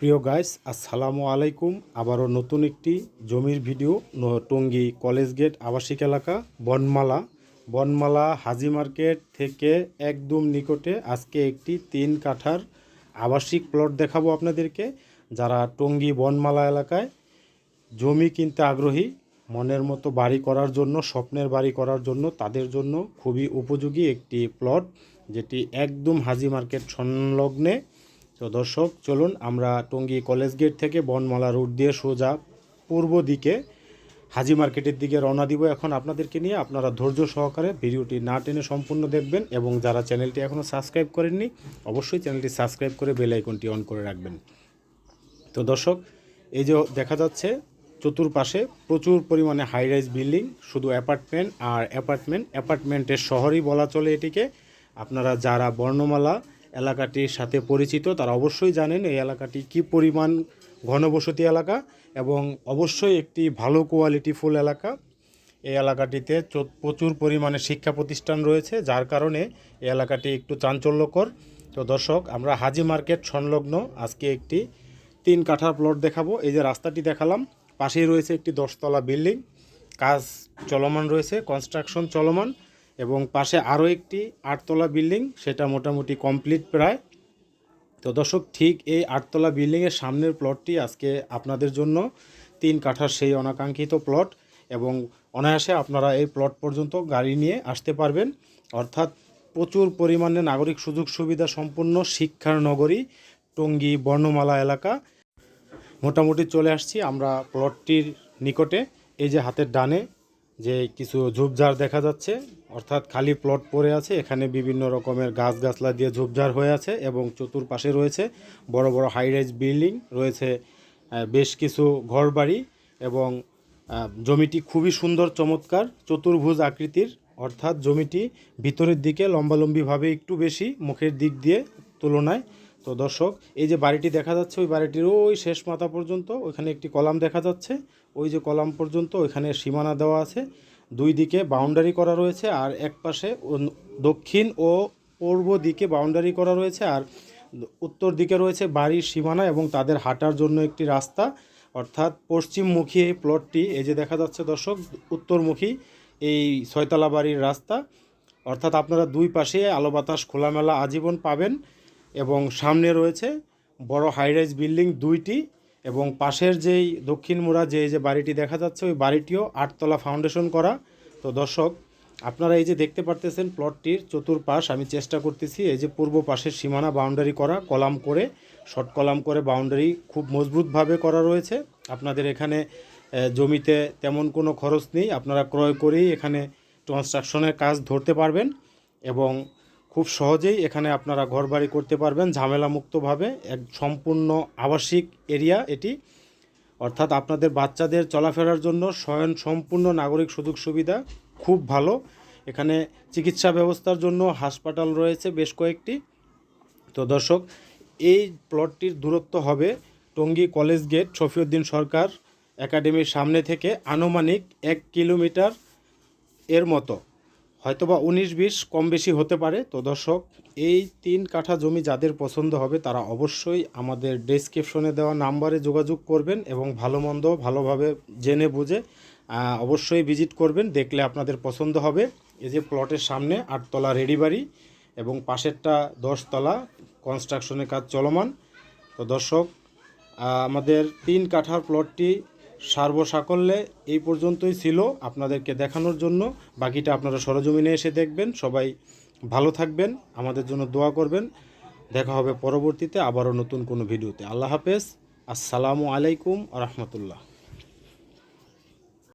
প্রিয় গাইস আসসালামু আলাইকুম। আবারও নতুন একটি জমির ভিডিও টঙ্গী কলেজ গেট আবাসিক এলাকা, বনমালা। বনমালা হাজি মার্কেট থেকে একদম নিকটে আজকে একটি তিন কাঠার আবাসিক প্লট দেখাবো আপনাদেরকে। যারা টঙ্গী বনমালা এলাকায় জমি কিনতে আগ্রহী, মনের মতো বাড়ি করার জন্য, স্বপ্নের বাড়ি করার জন্য, তাদের জন্য খুবই উপযোগী একটি প্লট যেটি একদম হাজি মার্কেট সংলগ্নে। তো দর্শক, চলুন আমরা টঙ্গী কলেজ গেট থেকে বনমালা রোড দিয়ে সোজা পূর্ব দিকে হাজি মার্কেটের দিকে রওনা দিব। এখন আপনাদেরকে নিয়ে আপনারা ধৈর্য সহকারে ভিডিওটি না টেনে সম্পূর্ণ দেখবেন এবং যারা চ্যানেলটি এখনও সাবস্ক্রাইব করেননি, অবশ্যই চ্যানেলটি সাবস্ক্রাইব করে বেল আইকনটি অন করে রাখবেন। তো দর্শক, এই যে দেখা যাচ্ছে, চতুর্পাশে প্রচুর পরিমাণে হাই রাইজ বিল্ডিং শুধু অ্যাপার্টমেন্ট আর অ্যাপার্টমেন্ট অ্যাপার্টমেন্টের শহরই বলা চলে এটিকে। আপনারা যারা বর্ণমালা এলাকাটির সাথে পরিচিত, তারা অবশ্যই জানেন এই এলাকাটি কি পরিমাণ ঘনবসতি এলাকা এবং অবশ্যই একটি ভালো কোয়ালিটি ফুল এলাকা। এই এলাকাটিতে প্রচুর পরিমাণে শিক্ষা প্রতিষ্ঠান রয়েছে, যার কারণে এই এলাকাটি একটু চাঞ্চল্যকর। তো দর্শক, আমরা হাজি মার্কেট সংলগ্ন আজকে একটি তিন কাঠার প্লট দেখাবো। এই যে রাস্তাটি দেখালাম, পাশেই রয়েছে একটি দশতলা বিল্ডিং। কাজ চলমান রয়েছে কনস্ট্রাকশন চলমান। এবং পাশে আরও একটি আটতলা বিল্ডিং, সেটা মোটামুটি কমপ্লিট প্রায়। তো দর্শক, ঠিক এই আটতলা বিল্ডিংয়ের সামনের প্লটটি আজকে আপনাদের জন্য তিন কাঠার সেই অনাকাঙ্ক্ষিত প্লট এবং অনায়াসে আপনারা এই প্লট পর্যন্ত গাড়ি নিয়ে আসতে পারবেন। অর্থাৎ প্রচুর পরিমাণে নাগরিক সুযোগ সুবিধা সম্পন্ন শিক্ষার নগরী, টঙ্গী, বর্ণমালা এলাকা। মোটামুটি চলে আসছি আমরা প্লটটির নিকটে, এই যে হাতের ডানে। যে কিছু ঝোপঝাড় দেখা যাচ্ছে, অর্থাৎ খালি প্লট পড়ে আছে, এখানে বিভিন্ন রকমের গাছগাছলা দিয়ে ঝোপঝাড় হয়ে আছে এবং চতুর্পাশে রয়েছে বড় বড় হাই রাইজ বিল্ডিং রয়েছে বেশ কিছু ঘরবাড়ি এবং জমিটি খুবই সুন্দর, চমৎকার, চতুর্ভুজ আকৃতির, অর্থাৎ জমিটি ভিতরের দিকে লম্বালম্বিভাবে একটু বেশি, মুখের দিক দিয়ে তুলনায় তো দর্শক, এই যে বাড়িটি দেখা যাচ্ছে, ওই বাড়িটির ওই শেষ মাথা পর্যন্ত, ওইখানে একটি কলাম দেখা যাচ্ছে। ওই যে কলাম পর্যন্ত, ওইখানে সীমানা দেওয়া আছে। দুই দিকে বাউন্ডারি করা রয়েছে, আর এক পাশে দক্ষিণ ও পূর্ব দিকে বাউন্ডারি করা রয়েছে, আর উত্তর দিকে রয়েছে বাড়ির সীমানা এবং তাদের হাঁটার জন্য একটি রাস্তা। অর্থাৎ পশ্চিমমুখী এই প্লটটি এই যে দেখা যাচ্ছে দর্শক, উত্তরমুখী এই ছয়তলা বাড়ির রাস্তা। অর্থাৎ আপনারা দুই পাশে আলো বাতাস খোলামেলা আজীবন পাবেন। এবং সামনে রয়েছে বড় হাইরাইজ বিল্ডিং দুইটি এবং পাশের যেই দক্ষিণ মোড়া যে যে বাড়িটি দেখা যাচ্ছে, ওই বাড়িটিও আটতলা ফাউন্ডেশন করা। তো দর্শক, আপনারা এই যে দেখতে পারতেছেন প্লটটির চতুর্পাশ, আমি চেষ্টা করতেছি এই যে পূর্ব পাশের সীমানা বাউন্ডারি করা, কলাম করে শর্ট কলাম করে বাউন্ডারি খুব মজবুতভাবে করা রয়েছে। আপনাদের এখানে জমিতে তেমন কোনো খরচ নেই, আপনারা ক্রয় করেই এখানে কনস্ট্রাকশনের কাজ ধরতে পারবেন এবং খুব সহজেই এখানে আপনারা ঘরবাড়ি করতে পারবেন ঝামেলামুক্তভাবে। এক সম্পূর্ণ আবাসিক এরিয়া এটি। অর্থাৎ আপনাদের বাচ্চাদের চলাফেরার জন্য স্বয়ং সম্পূর্ণ নাগরিক সুযোগ সুবিধা খুব ভালো। এখানে চিকিৎসা ব্যবস্থার জন্য হাসপাতাল রয়েছে বেশ কয়েকটি। তো দর্শক, এই প্লটটির দূরত্ব হবে টঙ্গী কলেজ গেট, শফিউদ্দিন সরকার একাডেমির সামনে থেকে আনুমানিক এক কিলোমিটার এর মতো। হয়তোবা উনিশ বিশ কম বেশি হতে পারে। তো দর্শক, এই তিন কাঠা জমি যাদের পছন্দ হবে, তারা অবশ্যই আমাদের ডেসক্রিপশনে দেওয়া নাম্বারে যোগাযোগ করবেন এবং ভালো মন্দ ভালোভাবে জেনে বুঝে অবশ্যই ভিজিট করবেন, দেখলে আপনাদের পছন্দ হবে। এই যে প্লটের সামনে আটতলা রেডি বাড়ি এবং পাশেরটা দশতলা কনস্ট্রাকশনের কাজ চলমান। তো দর্শক আমাদের তিন কাঠার প্লটটি সার্বসাকল্যে এই পর্যন্তই ছিল আপনাদেরকে দেখানোর জন্য। বাকিটা আপনারা সরজমিনে এসে দেখবেন। সবাই ভালো থাকবেন, আমাদের জন্য দোয়া করবেন। দেখা হবে পরবর্তীতে আবারও নতুন কোনো ভিডিওতে। আল্লাহ হাফেজ। আসসালামু আলাইকুম রহমতুল্লাহ।